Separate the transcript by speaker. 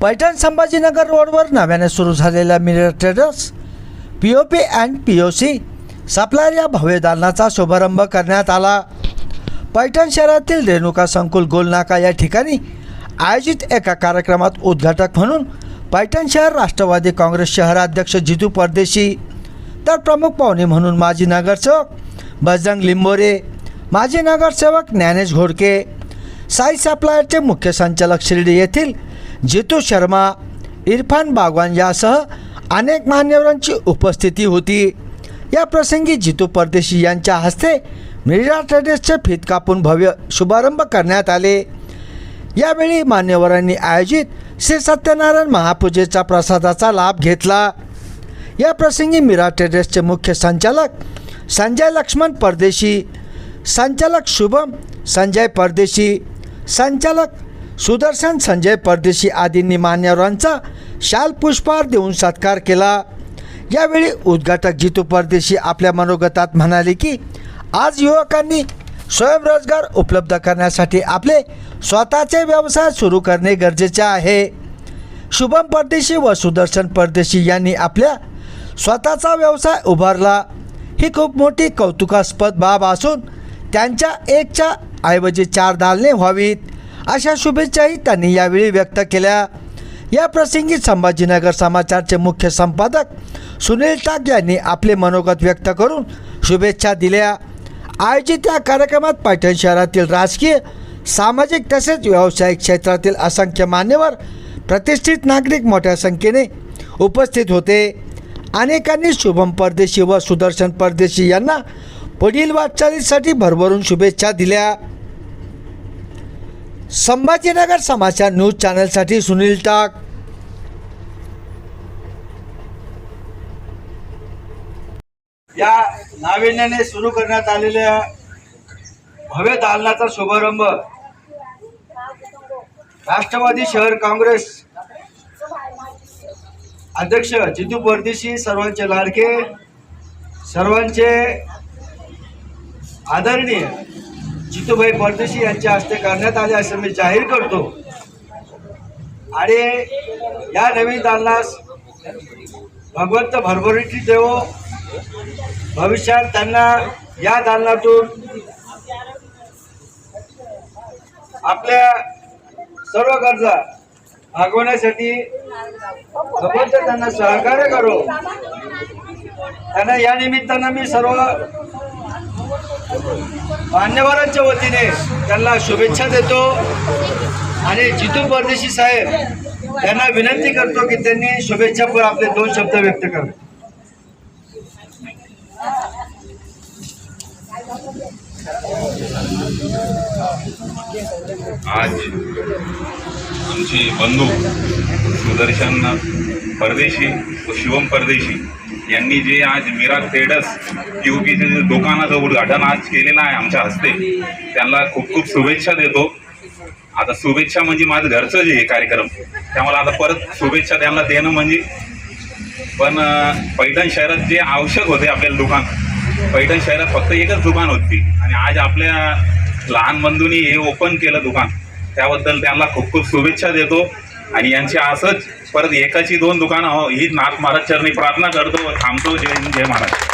Speaker 1: पैठण संभाजीनगर रोडवर नव्याने सुरू झालेल्या mirror traders P O P and P O C supplier या भव्य दालनाचा शुभारंभ करण्यात आला. पैठण शहरातील रेणुका संकुल गोलनाका या ठिकाणी आयोजित एका कार्यक्रमात उद्घाटक म्हणून पैठण शहर राष्ट्रवादी काँग्रेस शहराध्यक्ष जितू परदेशी तर प्रमुख पाहुणे म्हणून माजी नगरसेवक बजरंग लिंबोरे माजी नगरसेवक ज्ञानेश घोडके साई सप्लायरचे मुख्य संचालक शिर्डी येथील जितू शर्मा इरफान बागवान यासह अनेक मान्यवरांची उपस्थिती होती. या प्रसंगी जितू परदेशी यांच्या हस्ते मिर्जा ट्रेडर्सचे फीत कापून भव्य शुभारंभ करण्यात आले. यावेळी मान्यवरांनी आयोजित श्री सत्यनारायण महापूजेचा प्रसादाचा लाभ घेतला. या प्रसंगी मिरा ट्रेडर्सचे मुख्य संचालक संजय लक्ष्मण परदेशी संचालक शुभम संजय परदेशी संचालक सुदर्शन संजय परदेशी आदींनी मान्यवरांचा शाल पुष्पहार देऊन सत्कार केला. यावेळी उद्घाटक जितू परदेशी आपल्या मनोगतात म्हणाले की आज युवकांनी स्वयंरोजगार उपलब्ध करण्यासाठी आपले स्वतःचे व्यवसाय सुरू करणे गरजेचे आहे. शुभम परदेशी व सुदर्शन परदेशी यांनी आपल्या स्वतःचा व्यवसाय उभारला. ही खूप मोठी कौतुकास्पद बाब असून त्यांच्या एकच्या ऐवजी चार दालने व्हावीत. अशा शुभेच्छाही त्यांनी यावेळी व्यक्त केल्या. या प्रसंगी संभाजीनगर समाचारचे मुख्य संपादक सुनील टाक यांनी आपले मनोगत व्यक्त करून शुभेच्छा दिल्या. आयोजित या कार्यक्रमात पैठण शहरातील राजकीय सामाजिक तसेच व्यावसायिक क्षेत्रातील असंख्य मान्यवर प्रतिष्ठित नागरिक मोठ्या संख्येने उपस्थित होते. अनेकांनी शुभम परदेशी व सुदर्शन परदेशी यांना पुढील वाटचालीसाठी भरभरून शुभेच्छा दिल्या. संभाजीनगर समाचार न्यूज चॅनलसाठी सुनील टाक.
Speaker 2: या नाविन्याने सुरू करण्यात आलेल्या भव्य दालनाचा शुभारंभ राष्ट्रवादी शहर काँग्रेस अध्यक्ष जितू परदेशी सर्वांचे लाडके सर्वांचे आदरणीय जितूभाई परदेशी यांच्या हस्ते करण्यात आले असं मी जाहीर करतो. आणि या नवीन दालनास भगवंत भरभरीची देवो भविष्यात त्यांना या दालनातून आपल्या सर्व गरजा भागवण्यासाठी भगवंत त्यांना सहकार्य करो. त्यांना या निमित्तानं मी सर्व मान्यवरांच्या वतीने त्यांना शुभेच्छा देतो. आणि जितू परदेशी साहेब त्यांना विनंती करतो की त्यांनी शुभेच्छापर आपले दोन शब्द व्यक्त करावे.
Speaker 3: आज आमची बंधू सुदर्शन परदेशी व शिवम परदेशी यांनी जे आज मीरा ट्रेडर्स पीओपीचे जे दुकानाचं उद्घाटन आज केलेलं आहे आमच्या हस्ते त्यांना खूप खूप शुभेच्छा देतो. आता शुभेच्छा म्हणजे माझं घरचं जे हे कार्यक्रम त्यामुळे आता परत शुभेच्छा त्यांना देणं म्हणजे पण पैठण शहरात जे आवश्यक होते आपल्याला दुकान पैठण शहरात फक्त एकच दुकान होती. आणि आज आपल्या लहान बंधूंनी हे ओपन केलं दुकान त्याबद्दल त्यांना खूप खूप शुभेच्छा देतो. आणि यांची असंच परत एकाची दोन दुकानं हो ही नाथ महाराज चरणी प्रार्थना करतो थांबतो जय हिंद, जय महाराज.